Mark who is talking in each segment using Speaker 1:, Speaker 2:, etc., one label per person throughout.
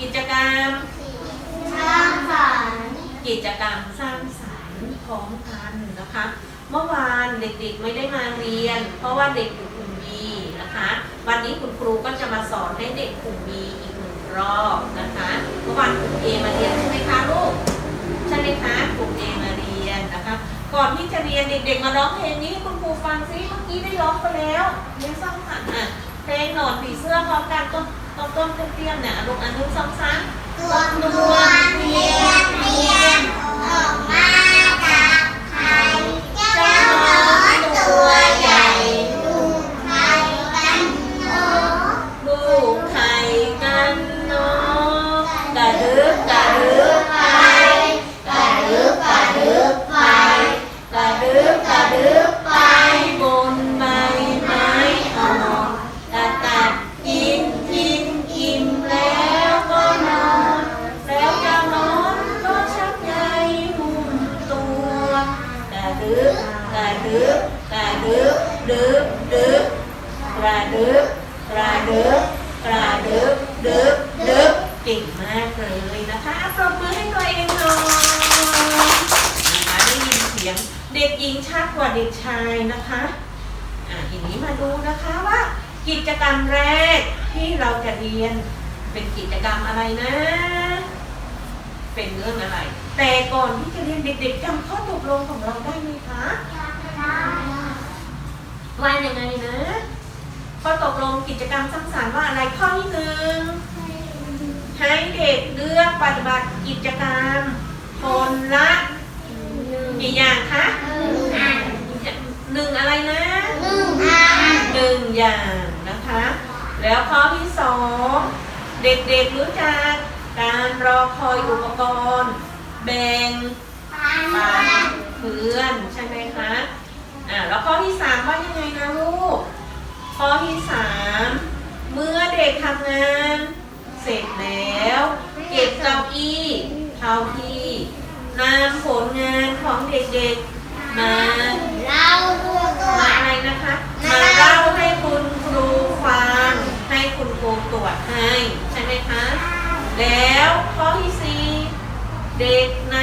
Speaker 1: กิจกรรม
Speaker 2: สร้างสรรค์
Speaker 1: กิจกรรมสร้างสรรค์พร้อมกันนะคะ เมื่อวานเด็กๆไม่ได้มาเรียน เพราะว่าเด็กอยู่กลุ่มบีนะคะ วันนี้คุณครูก็จะมาสอนให้เด็กกลุ่มบีอีกหนึ่งรอบนะคะ เมื่อวานกลุ่มเอมาเรียนใช่ไหมคะลูกใช่ไหมคะกลุ่มเอมาเรียนนะคะ ก่อนที่จะเรียนเด็กๆมาร้องเพลงนี้ให้คุณครูฟังซิเมื่อกี้ได้ร้องไปแล้วเรียนสร้างสรรค์อะเพลงหนอนผีเสื้อพร้อมกันต้น ต้มต้นเตี้ยมๆเนี่ยลงอันนู้นสองสาม
Speaker 2: ตัวตัวเรียมเรียมออกมาจากไข่เจ้าหน
Speaker 1: อนตัวใหญ่ กว่าเด็กชายนะคะอะทีนี้มาดูนะคะว่ากิจกรรมแรกที่เราจะเรียนเป็นกิจกรรมอะไรนะ เป็นเรื่องอะไร แต่ก่อนที่จะเรียนเด็กๆจำข้อตกลงของเราได้ไหมคะว่ายังไงนะข้อตกลงกิจกรรมสร้างสรรค์ว่าอะไรข้อที่หนึ่งให้เด็กเลือกปฏิบัติกิจกรรมคนละกี่อย่างคะ หนึ่งอะไรนะ
Speaker 2: หนึ่งอัน
Speaker 1: หนึ่งอย่างนะคะ แล้วข้อที่สองเด็กๆรู้จักการรอคอยอุปกรณ์แบ่ง
Speaker 2: ปัน
Speaker 1: ปั
Speaker 2: กัน
Speaker 1: นเพื่อนใช่ไหมคะอ่าแล้วข้อที่สามว่ายังไงนะลูกข้อที่สามเมื่อเด็กทำงานเสร็จแล้ว เก็บเก้าอี้เท่าที่นำผลงานของเด็กๆมา
Speaker 2: เราตัวตัว
Speaker 1: มาอะไรนะคะ มาเล่าให้คุณครูฟัง ให้คุณครูตรวจให้ ใช่ไหม คะ แล้วข้อที่สี่เด็กน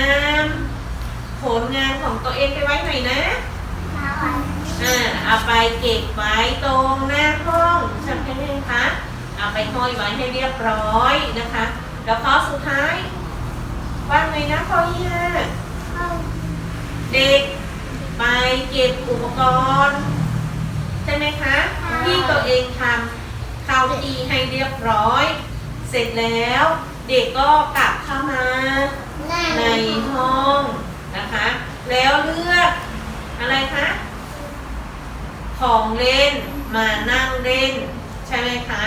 Speaker 1: ำผลงานของตัวเองไปไว้ไหนนะ อ่าเอาไปเก็บไว้ตรงหน้าห้องใช่ไหมคะเอาไปห้อยไว้ให้เรียบร้อยนะคะ แล้วข้อสุดท้ายว่าไงนะข้อที่ห้าเด็กไปเก็บอุปกรณ์ใช่ไหมคะ ที่ตัวเองทำเข้าที่ให้เรียบร้อย เสร็จแล้วเด็กก็กลับเข้ามา ในห้องนะคะ แล้วเลือกอะไรคะ ของเล่นมานั่งเล่น ใช่ไหมคะ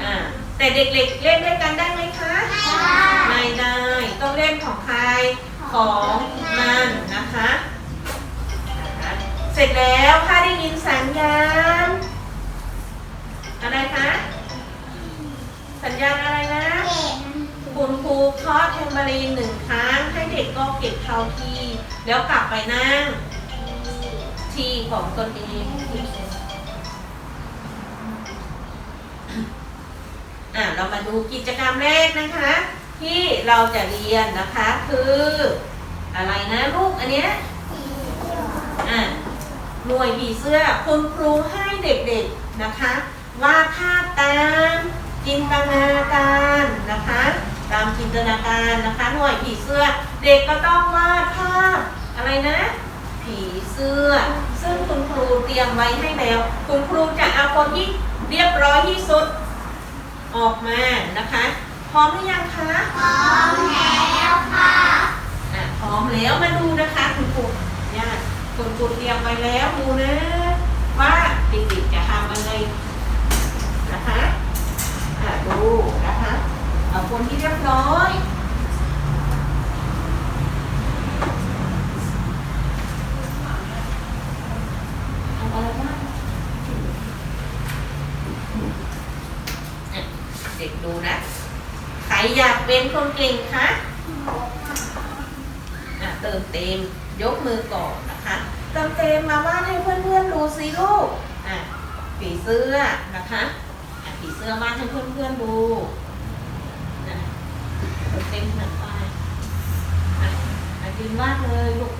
Speaker 1: อ่าแต่เด็กๆเล่นด้วยกันได้ไหมคะไม่ได้ต้องเล่นของใครของมันนะคะนะคะเสร็จแล้วถ้าได้ยินสัญญาณอะไรคะ สัญญาณอะไรนะคุณครูเคาะเทมเบอรีนหนึ่งครั้ง ให้เด็กก็เก็บเข้าที่แล้วกลับไปนั่ง ที่ของตนเองอะเรามาดูกิจกรรมแรกนะคะ ที่เราจะเรียนนะคะคืออะไรนะลูกอันเนี้ยอะหน่วยผีเสื้อคุณครูให้เด็กๆนะคะวาดภาพตาม จินตนาการนะคะ ตามจินตนาการนะคะ หน่วยผีเสื้อ เด็กก็ต้องวาดภาพอะไรนะ ผีเสื้อ ซึ่งคุณครูเตรียมไว้ให้แล้ว คุณครูจะเอาคนที่เรียบร้อยที่สุดออกมานะคะ พร้อมหรือยังคะ
Speaker 2: พร้อมแล้วค่ะ
Speaker 1: อะพร้อมแล้วมาดูนะคะคุณครูญาติคุณครูเตรียมไปแล้วดูนะว่าเด็กๆจะทำอะไรนะคะอะ ดูนะคะเอาคนที่เรียบร้อยเอาอะไรบ้างอะเด็กดูนะ ใครอยากเป็นคนเก่งคะอะเติมเต็มยกมือก่อนนะคะเติมเต็มมาวาดให้เพื่อนๆดูสิลูกอะผีเสื้อนะคะอะผี เสื้อวาให้เพื่อนๆดูนะมหนักไปอะอะยืนวาดเลยลูก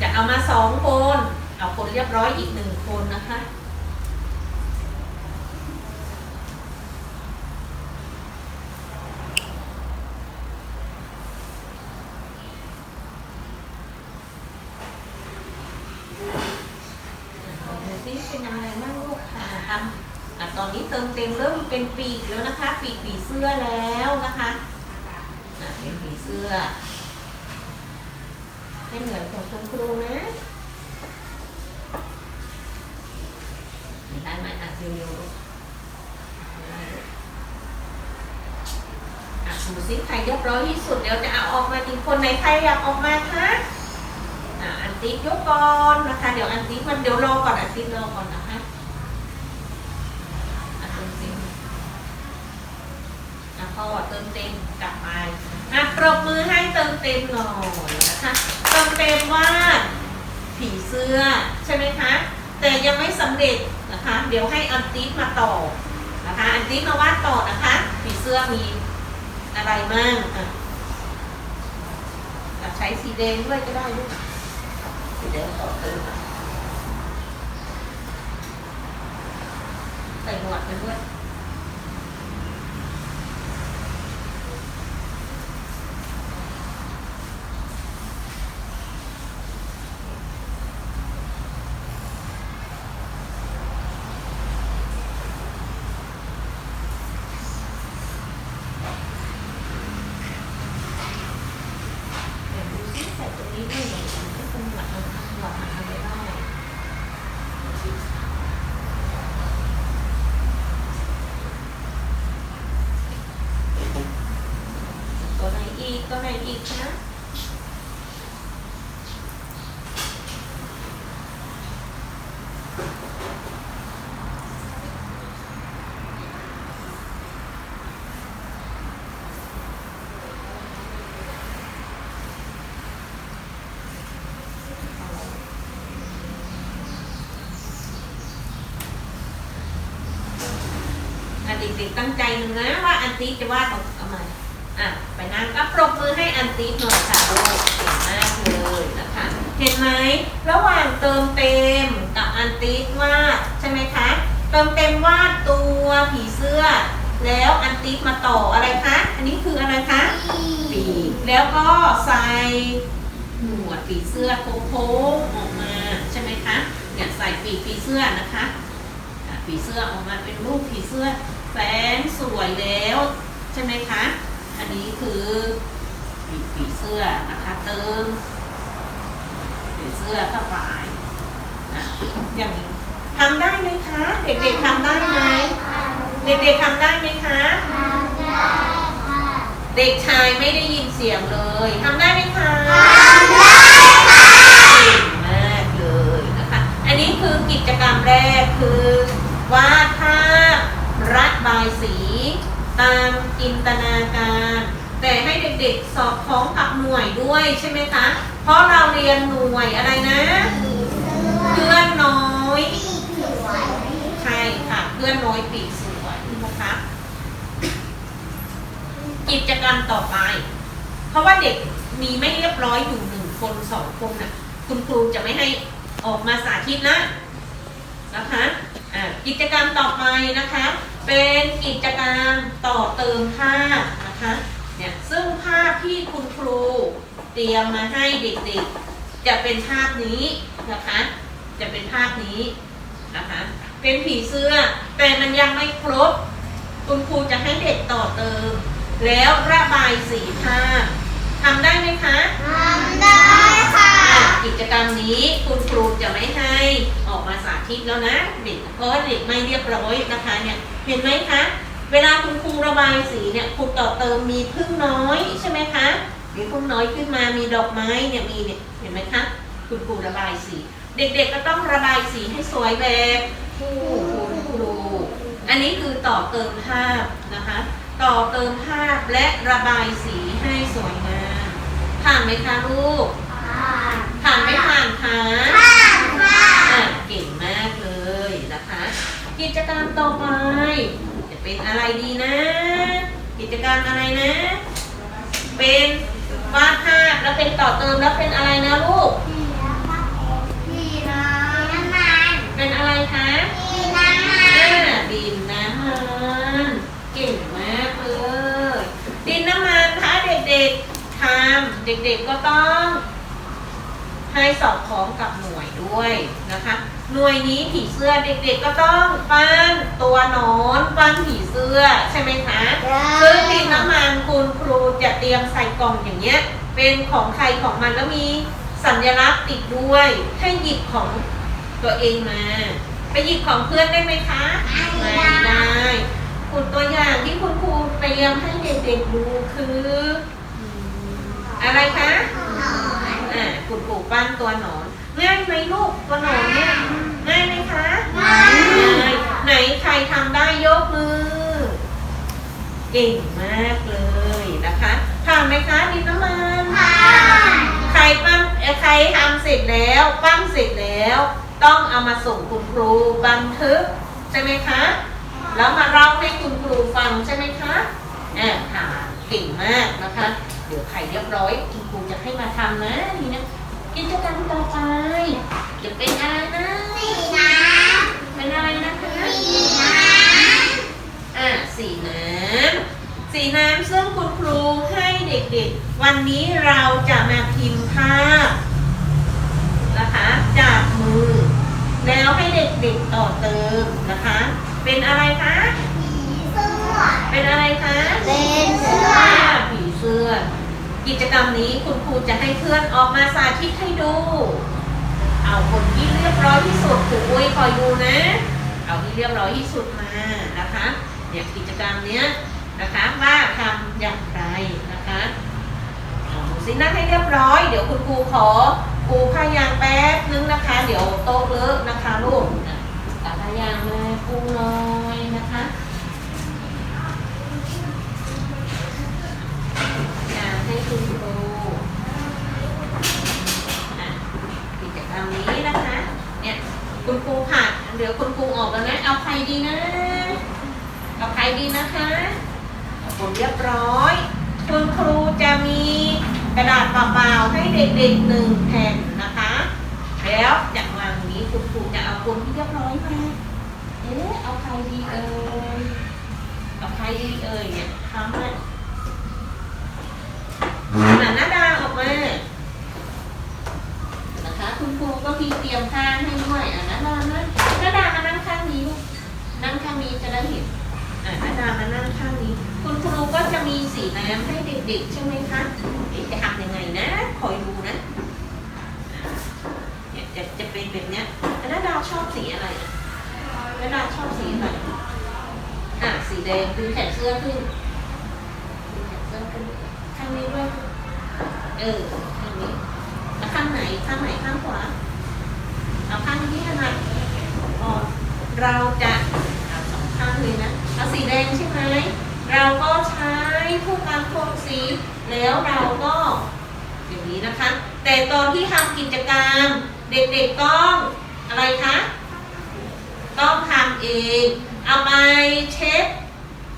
Speaker 1: จะเอามาสองคน เอาคนเรียบร้อยอีกหนึ่งคนนะคะดูสิเป็นอะไรบ้าง คะอะตอนนี้เติมเต็มเริ่มเป็นปีกแล้วนะคะ ปีกผีเสื้อแล้วนะคะอะเป็นผีเสื้อให้เหมือนของคุณครูนะได้ไหมอะเร็วๆลูกได้ลูกอะดูสิใครเรียบร้อยที่สุดเดี๋ยวจะเอาออกมาอีคนไหนใครอยากออกมาคะอะอันติ๊กยกก่อนนะคะ เดี๋ยวอันติ๊กมันเดี๋ยวรอก่อนอันติ๊กรอก่อนนะเติมเต็ม อะพ่อเติมเต็มกลับไปอะปรบมือให้เติมเต็มหน่อยนะคะเติมเต็มว่าผีเสื้อใช่ไหมคะ แต่ยังไม่สำเร็จนะคะ เดี๋ยวให้อันติ๊กมาต่อนะคะ อันติ๊กมาวาดต่อนะคะ ผีเสื้อมีอะไรมั่งอะใช้สีแดงด้วยก็ได้ลูกสีแดงต่อเติมใส่หมวดไปด้วย เดี๋ยวดูซิใส่ตรงนี้ด้วยเหรอให้เป็นหลักหลักหลักอะไรได้ตัวไหนอีก ตัวไหนอีกนะอะเด็กๆตั้งใจหนึ่งนะว่าอันตีจะวาดออ ก็ปรบมือให้อันตีหน่อยค่ะโอ้เก่งมากเลยนะคะ เห็นไหมระหว่างเติมเต็มกับอันตีวาดใช่ไหมคะ เติมเต็มวาดตัวผีเสื้อ แล้วอันตีมาต่ออะไรคะ อันนี้คืออะไรคะปีกแล้วก็ใส่หนวดปีเสื้อโค้งๆออกมาใช่ไหมคะเนี่ยใส่ปีกปีเสื้อนะคะอะปีเสื้อออกมาเป็นรูปผีเสื้อแสนสวยแล้วใช่ไหมคะ อันนี้คือปีผีเสื้อนะคะเติมผีเสื้อเข้าไปอะอย่างนี้ทำได้ไหมคะ เด็กๆทำได้ไหมเด็กๆทำได้ไหมคะเด็กชายไม่ได้ยินเสียงเลยทำได้ไหมคะเก่งมากเลยนะคะ อันนี้คือกิจกรรมแรกคือวาดภาพระบายสี ตามจินตนาการ แต่ให้เด็กๆสอบของกับหน่วยด้วยใช่ไหมคะ เพราะเราเรียนหน่วยอะไรนะเพื่อนน้อยใช่ค่ะเพื่อนน้อยปีกสวยนะคะกิจกรรมต่อไป เพราะว่าเด็กมีไม่เรียบร้อยอยู่หนึ่งคนสองคนน่ะ คุณครูจะไม่ให้ออกมาสาธิตนะนะคะอ่ากิจกรรมต่อไปนะคะ เป็นกิจกรรมต่อเติมภาพนะคะเนี่ยซึ่งภาพที่คุณครูเตรียมมาให้เด็กๆ จะเป็นภาพนี้นะคะ จะเป็นภาพนี้นะคะ เป็นผีเสื้อแต่มันยังไม่ครบ คุณครูจะให้เด็กต่อเติม แล้วระบายสีภาพทำได้ไหมคะอะ กิจกรรมนี้คุณครูจะไม่ให้ ออกมาสาธิตแล้วนะเด็กเพราะว่าเด็กไม่เรียบร้อยนะคะเนี่ยเห็นไหมคะ เวลาคุณครูระบายสีเนี่ยครูต่อเติมมีพึ่งน้อยใช่ไหมคะมีพึ่งน้อยขึ้นมามีดอกไม้เนี่ยมีเนี่ยเห็นไหมคะคุณครูระบายสี เด็กๆก็ต้องระบายสีให้สวยแบบคู่คุณครูอันนี้คือต่อเติมภาพนะคะ ต่อเติมภาพและระบายสีให้สวยงามผ่านไหมคะลูกผ่านไม่ผ่านคะอะเก่งมากเลยนะคะ กิจกรรมต่อไป จะเป็นอะไรดีนะ กิจจกรรมอะไรนะ เป็นวาดภาพแล้วเป็นต่อเติมแล้วเป็นอะไรนะลูก
Speaker 2: พี่น้ำน้ำมัน
Speaker 1: เป็นอะไรคะ
Speaker 2: พี่น้ำมั
Speaker 1: อ่านดินน้ำมันเก่งมากเลยดินน้ำมันถ้าเด็กๆทำเด็กๆก็ต้องให้สอดคล้องกับหน่วยด้วยนะคะ หน่วยนี้ผีเสื้อเด็กๆก็ต้องปั้นตัวหนอนปั้นผีเสื้อใช่ไหมคะซึ่งดินน้ำมันคุณครูจะเตรียมใส่กล่องอย่างเงี้ย เป็นของใครของมันแล้วมีสัญลักษณ์ติดด้วยให้หยิบของตัวเองมา ไปหยิบของเพื่อนได้ไหมคะ
Speaker 2: ไม่ได้
Speaker 1: ได้คุณตัวอย่างที่คุณครูเตรียมให้เด็กๆดูคือ อะไรคะ
Speaker 2: หนอน
Speaker 1: อ่าคุณปู่ปั้นตัวหนอน ง่ายไหมลูกตัวหนอนเนี่ยง่ายไหมคะ
Speaker 2: ง่าย
Speaker 1: ง่ายไหนใครทำได้ยกมือ เก่งมากเลยนะคะผ่านไหมคะดินน้ำมัน
Speaker 2: ผ่าน
Speaker 1: ใครปั้นเอ่อใครทำเสร็จแล้วปั้นเสร็จแล้ว ต้องเอามาส่งคุณครูบันทึกใช่ไหมคะแล้วมาเล่าให้คุณครูฟังใช่ไหมคะอ่าค่ะเก่งมากนะคะ เดี๋ยวใครเรียบร้อย คุณครูจะให้มาทำนะนี่นะ กิจกรรมต่อไปจะเป็นอะไรนะ
Speaker 2: สีน้
Speaker 1: เป็นอะไรนะคะำ
Speaker 2: สีน้
Speaker 1: อ่าสีน้ำสีน้ำซึ่งคุณครูให้เด็กๆ วันนี้เราจะมาพิมพ์ภาพนะคะจากมือ แล้วให้เด็กๆต่อเติมนะคะ เป็นอะไรคะำ
Speaker 2: ผีเสื้อ
Speaker 1: เป็นอะไรคะ
Speaker 2: เป็นเสื้อ
Speaker 1: ผีเสื้อ กิจกรรมนี้คุณครูจะให้เพื่อนออกมาสาธิตให้ดู เอาคนที่เรียบร้อยที่สุดครูอุ้ยคอยดูนะ เอาที่เรียบร้อยที่สุดมานะคะเนี่ยกิจกรรมเนี้ยนะคะว่าทำอย่างไรนะคะเอาดูสินั่งให้เรียบร้อย เดี๋ยวคุณครูขอปูผ้ายางแป๊บนึงนะคะ เดี๋ยวโต๊ะเลอะนะคะลูกอะตัดผ้ายางมาปูหน่อยนะคะ อยากให้ คุณครูกิจกรรมนี้นะคะ เนี่ยคุณครูผ่านเดี๋ยวคุณครูออกแล้วนะ เอาใครดีนะ เอาใครดีนะคะเอาคนเรียบร้อย คุณครูจะมีกระดาษเปล่าๆให้เด็กๆหนึ่งแผ่นนะคะ แล้วจากวางนี้คุณครูจะเอาคนที่เรียบร้อยมาเอ๊ะเอาใครดีเอ่ยเอาใครดีเอ่ยเนี่ยทำให้ หนาหน้า ดาออกมานะคะคุณครูก็มีเตรียมข้างให้ด้วยอะหน้าดานะหน้าดามานั่งข้างนี้ลูกนั่งข้างนี้จะได้เห็นอะหน้าดามานั่งข้างนี้ คุณครูก็จะมีสีน้ำให้เด็กๆใช่ไหมคะเอ๊ะจะทำยังไงนะคอยดูนะเนี่ยจะจะเป็นแบบเนี้ยอะหน้าดาชอบสีอะไรอะหน้าดาชอบสีอะไรอะสีแดงคือแขนเสื้อขึ้นดึงแขนเสื้อขึ้นข้างนี้ด้วย เออข้างนี้แล้วข้างไหนข้างไหนข้างขวา เอาข้างนี้ถนัดอ๋อเราจะเอาสองข้างเลยนะเอาสีแดงใช่ไหมเราก็ใช้ผู้การโครงสีแล้วเราก็อย่างนี้นะคะ แต่ตอนที่ทำกิจกรรม เด็กๆต้องอะไรคะต้องทำเอง เอาไปเช็ด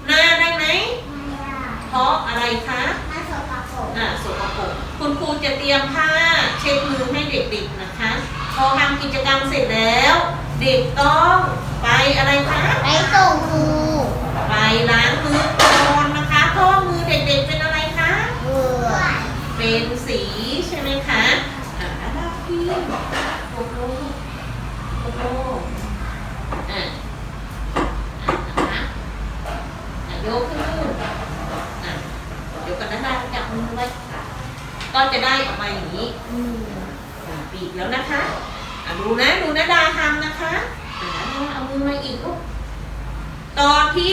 Speaker 1: หน้าได้ไหมเพราะอะไรคะ
Speaker 2: มาสกปรก
Speaker 1: อ่าสกปรก คุณครูจะเตรียมผ้าเช็ดมือให้เด็กๆนะคะ พอทำกิจกรรมเสร็จแล้ว เด็กต้องไปอะไรคะ
Speaker 2: ไปส่งครู
Speaker 1: ไปล้างมือก่อนนะคะเพราะว่ามือเด็กๆเป็นอะไรคะ
Speaker 2: เบื่อ
Speaker 1: เป็นสีใช่ไหมคะอ่าดาพี่โอ้โหโอ้โหอะอะนะคะอะยกขึ้นอะเดี๋ยวกันนะดาจับมือไว้ ก็จะได้ออกมาอย่างนี้ อืมอ่าปีกแล้วนะคะอะดูนะ ดูนะดาทำนะคะอ่าดาเอามือมาอีกลูก ตอนที่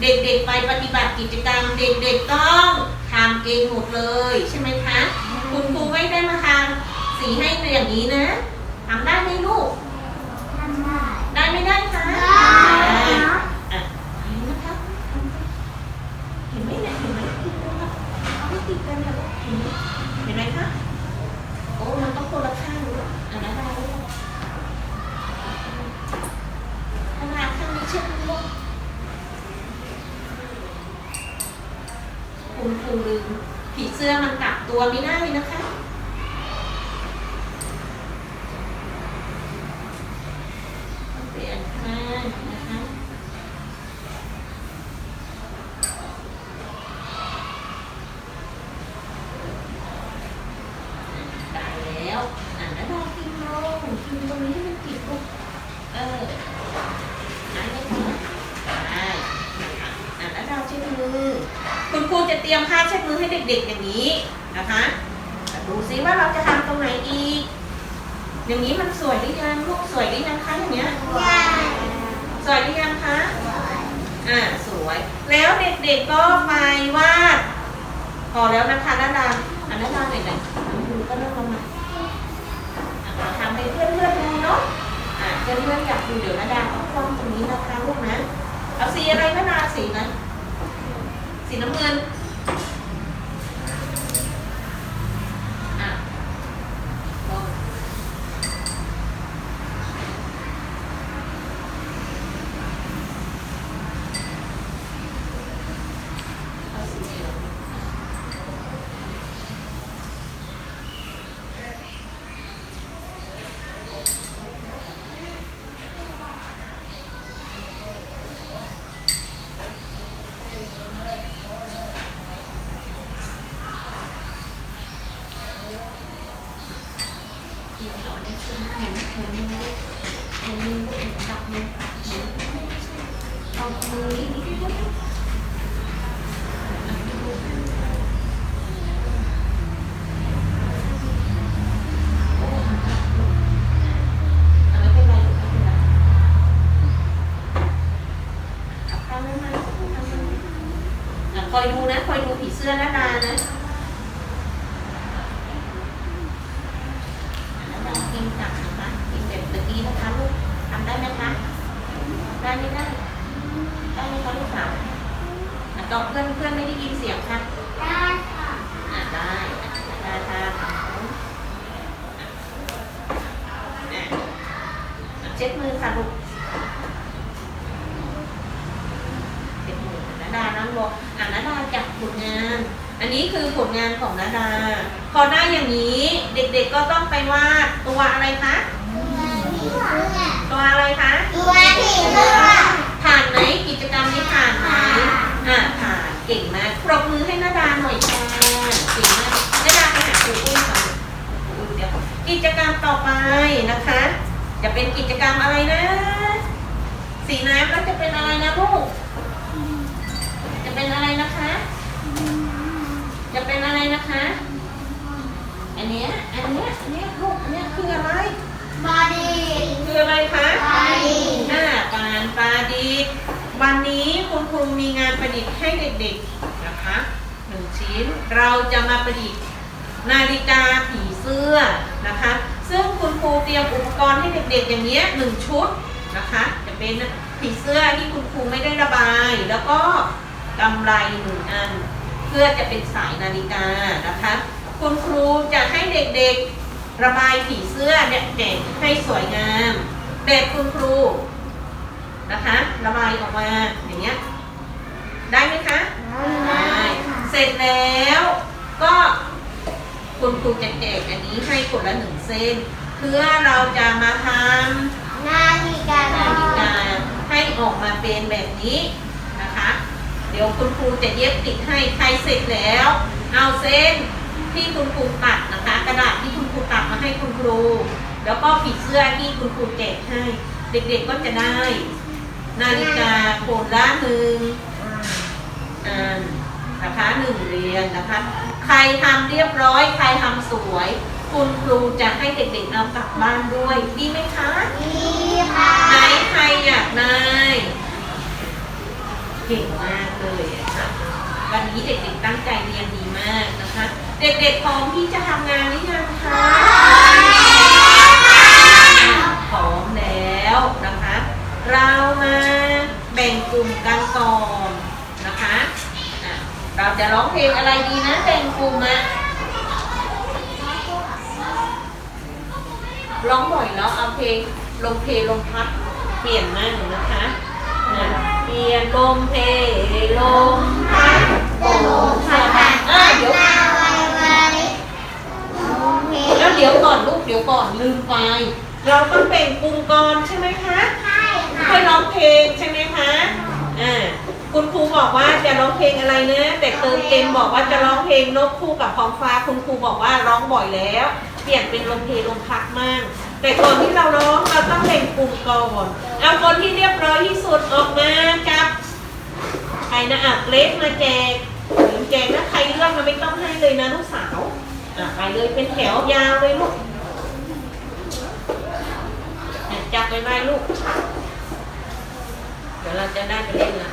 Speaker 1: เด็กๆไปปฏิบัติกิจกรรม เด็กๆต้องทำเองหมดเลย ใช่ไหมคะ คุณครูไม่ได้มาทำสีให้อย่างนี้นะทำได้ไหมลูก
Speaker 2: ทำได้
Speaker 1: ได้ไม่ได้คะ
Speaker 2: ได้
Speaker 1: อะเห็นนะคะเห็นไหมเนี่ยเห็นไหมติดกันค่ะเอาไม่ติดกันค่ะลูกเห็นไหมเห็นไหมคะ โอ้มันต้องคนละข้างลูกอันนั้นได้ลูกขนาดข้างนี้เช็ดมือลูก คุณครูลืมผีเสื้อมันกักตัวไม่ได้นะคะ ต้องเปลี่ยนข้างนะคะ ได้แล้วอ่านแล้วดาพิมพ์ลงพิมพ์ตรงนี้ให้มันติดลูกเออได้ไหมคะได้นะคะอ่านแล้วดาเช็ดมือ คุณครูจะเตรียมผ้าเช็ดมือให้เด็กๆอย่างนี้นะคะอะดูซิว่าเราจะทำตรงไหนอีก อย่างนี้มันสวยหรือยังลูกสวยหรือยังคะอย่างเงี้ยสวยหรือยังคะอ่าสวย แล้วเด็กๆก็ไปวาดพอแล้วนะคะนาดาอันนาดาไหนไหนๆคุณก็เริ่มลงมาอะเราทำให้เพื่อนๆดูเนาะอ่าเพื่อนๆอยากดูเดี๋ยวนาดาต้องกล้องตรงนี้นะคะลูกนะ เอาสีอะไรนาดาสีนะ สีน้ำเงิน อะลองเอาสีเหลือง ที่เราได้ขึ้นเห็นเห็นมือเห็นมือเห็นจับมือเอามือนิดนิดนิดนิดเอาไม่เป็นไรลูกไม่เป็นไรเอาข้างไว้มาข้างไว้มาอะคอยดูนะคอยดูผีเสื้อนาดานะ แล้วเรากินจับนะคะกินแบบเมื่อกี้นะคะลูกทำได้ไหมคะ ได้ไม่ได้ ได้ไหมคะลูกสาวอะตอบเพื่อนเพื่อนไม่ได้ยินเสียงค่ะ อะได้อะได้ค่ะอะอะเช็ดมือค่ะลูกเช็ดมือนาดาน้ำลงอะนาดาจับผลงาน อันนี้คือผลงานของนาดา พอได้อย่างนี้เด็กๆก็ต้องไปวาดตัวอะไรคะตัวอะไรคะผ่านไหมกิจกรรมนี้ผ่านไหมอ่าผ่านเก่งมากปรบมือให้นาดาหน่อยค่ะเก่งมากนาดาไปหาครูอุ้ยค่ะครูอุ้ยเดี๋ยวกิจกรรมต่อไปนะคะ จะเป็นกิจกรรมอะไรนะ สีน้ำแล้วจะเป็นอะไรนะลูกจะเป็นอะไรนะคะ จะเป็นอะไรนะคะ อันเนี้ย อันเนี้ยอันเนี้ยลูกอันเนี้ยคืออะไรคืออะไรคะ
Speaker 2: ปลาดิษฐ์
Speaker 1: อ่าปานปลาดิษฐ์วันนี้คุณครูมีงานประดิษฐ์ให้เด็กๆนะคะหนึ่งชิ้น เราจะมาประดิษฐ์นาฬิกาผีเสื้อนะคะ ซึ่งคุณครูเตรียมอุปกรณ์ให้เด็กๆ อย่างเนี้ยหนึ่งชุดนะคะ จะเป็นผีเสื้อที่คุณครูไม่ได้ระบาย แล้วก็กำไรหนึ่งอัน เพื่อจะเป็นสายนาฬิกานะคะ คุณครูจะให้เด็กๆระบายผีเสื้อเนี่ยเด็กให้สวยงาม แบบคุณครูนะคะ ระบายออกมาอย่างเงี้ยได้ไหมคะได้เสร็จแล้วก็คุณครูจะแจกอันนี้ให้คนละหนึ่งเส้น เพื่อเราจะมาทำ
Speaker 2: นาฬิกา
Speaker 1: นาฬิกาให้ออกมาเป็นแบบนี้นะคะ เดี๋ยวคุณครูจะเย็บติดให้ใครเสร็จแล้ว เอาเส้น ที่คุณครูตัดนะคะ กระดาษที่คุณครูตัดมาให้คุณครู แล้วก็ผีเสื้อที่คุณครูแจกให้ เด็กๆก็จะได้ นาฬิกาโคนละหนึ่งอันนะคะหนึ่งเรียนนะคะ ใครทำเรียบร้อย ใครทำสวย คุณครูจะให้เด็กๆเอากลับบ้านด้วยดีไหมคะ
Speaker 2: ดีค่ะ
Speaker 1: ไหนใครอยากได้เก่งมากเลยอะค่ะวันนี้เด็กๆตั้งใจเรียนดีมากนะคะ เด็กๆพร้อมที่จะทำงานหรือยังคะพร้อมแล้วนะคะ เรามาแบ่งกลุ่มกันก่อนนะคะอะเราจะร้องเพลงอะไรดีนะแบ่งกลุ่มอะร้องบ่อยแล้วเอาเพลงลงเพลงลงพัดเปลี่ยนมากเลยนะคะอะเปลี่ยนลมเพลลมพัดโบกสะพเดี๋ยว ก่อนลืมไป เราต้องแบ่งกลุ่มก่อนใช่ไหมคะ
Speaker 2: ใช่ค่ะ
Speaker 1: ค่อยร้องเพลงใช่ไหมคะอ่าคุณครูบอกว่าจะร้องเพลงอะไรนะแต่เติมเต็มบอกว่าจะร้องเพลงนกคู่กับท้องฟ้า คุณครูบอกว่าร้องบ่อยแล้ว เปลี่ยนเป็นลมเพลงลมพักมั่งแต่ก่อนที่เราร้องเราต้องแบ่งกลุ่มก่อนเอาคนที่เรียบร้อยที่สุดออกมาจับใครนะอะเล็กมาแจกหรือแจกนะใครเลือกมาไม่ต้องให้เลยนะลูกสาว อะไปเลยเป็นแถวยาวเลยลูกจับไปไว้ลูก เดี๋ยวเราจะได้ไปเล่นละ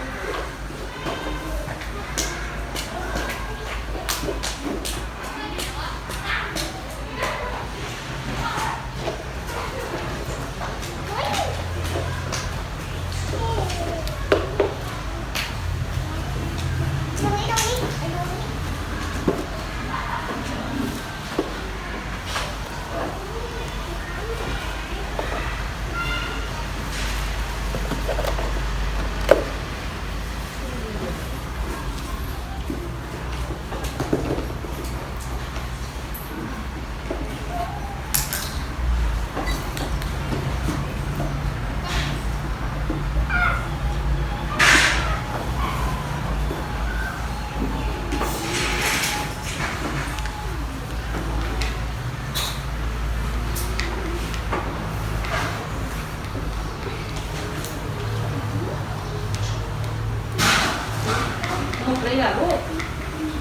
Speaker 1: หมดเลยเหรอลูก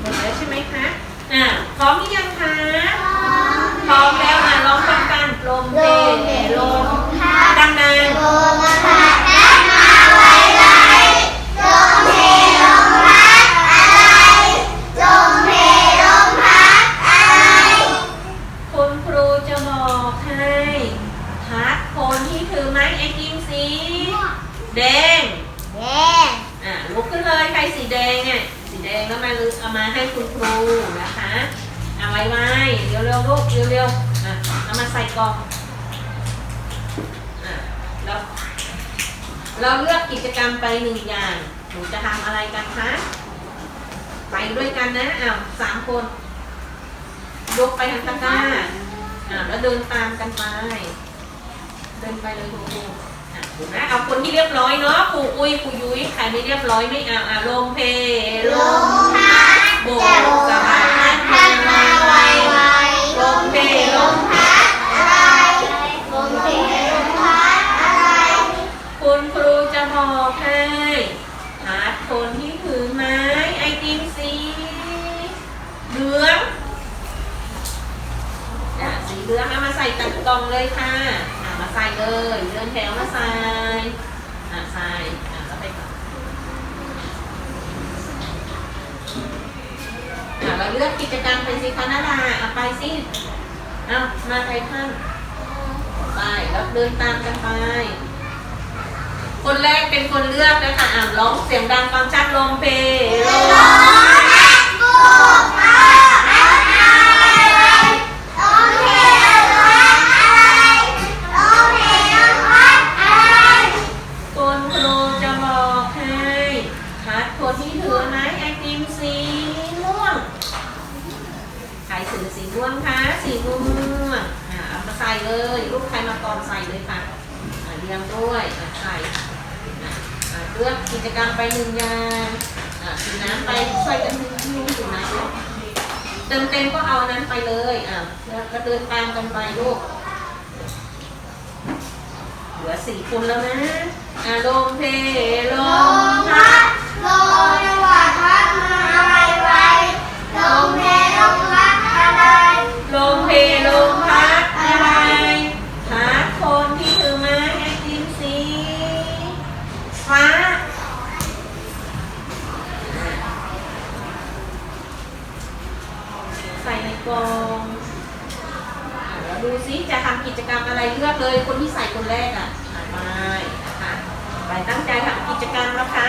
Speaker 1: หมดแล้วใช่ไหมคะอ่าพร้อมหรือยังคะพร้อมแล้วอะร้องพร้อมกันลมเพลลมดังดัง
Speaker 2: ลม
Speaker 1: ใส่กล่องอะแล้วเราเลือกกิจกรรมไปหนึ่งอย่าง หนูจะทำอะไรกันคะ ไปด้วยกันนะ อ้าวสามคน ยกไปทางตะกร้าอะแล้วเดินตามกันไป เดินไปเลยคุณครูอะดูนะ เอาคนที่เรียบร้อยเนาะครูอุ้ยครูยุ้ย ใครไม่เรียบร้อยไม่เอาอะลมเพล
Speaker 2: ล
Speaker 1: ม
Speaker 2: มพัด
Speaker 1: โบ
Speaker 2: จะ
Speaker 1: ก
Speaker 2: เห
Speaker 1: ลืองเอามาใส่ตัดกล่องเลยค่ะอะ มาใส่เลยเดินแถวมาใส่อะใส่อะแล้วไปก่อนอะเราเลือกกิจกรรมเป็นสิคะนาดาเอาไปสิเอามาใครท่านไปแล้วเดินตามกันไป คนแรกเป็นคนเลือกนะคะอ่านร้องเสียงดังฟังชัดลมเพลล
Speaker 2: เอา
Speaker 1: มาใส่เลยลูกใครมาก่อนใส่เลยค่ะเรียงด้วยใส่เลือกกิจกรรมไปหนึ่งอย่างอ่าสีน้ำไปช่วยกันนึงนึงสีน้ำเติมเต็มก็เอานั้นไปเลยอ่าแล้วก็เดินตามกันไปลูกเหลือสี่คนแล้วนะอ่าลมเพล
Speaker 2: ล
Speaker 1: มพัด
Speaker 2: ลมจังหวะพัดมาไวไวลมเพลลมพัดอะไร
Speaker 1: ลมเพลม กล่องแล้วดูซิจะทำกิจกรรมอะไรเลือกเลยคนที่ใส่คนแรกอะอะไปนะคะไปตั้งใจทำกิจกรรมนะคะ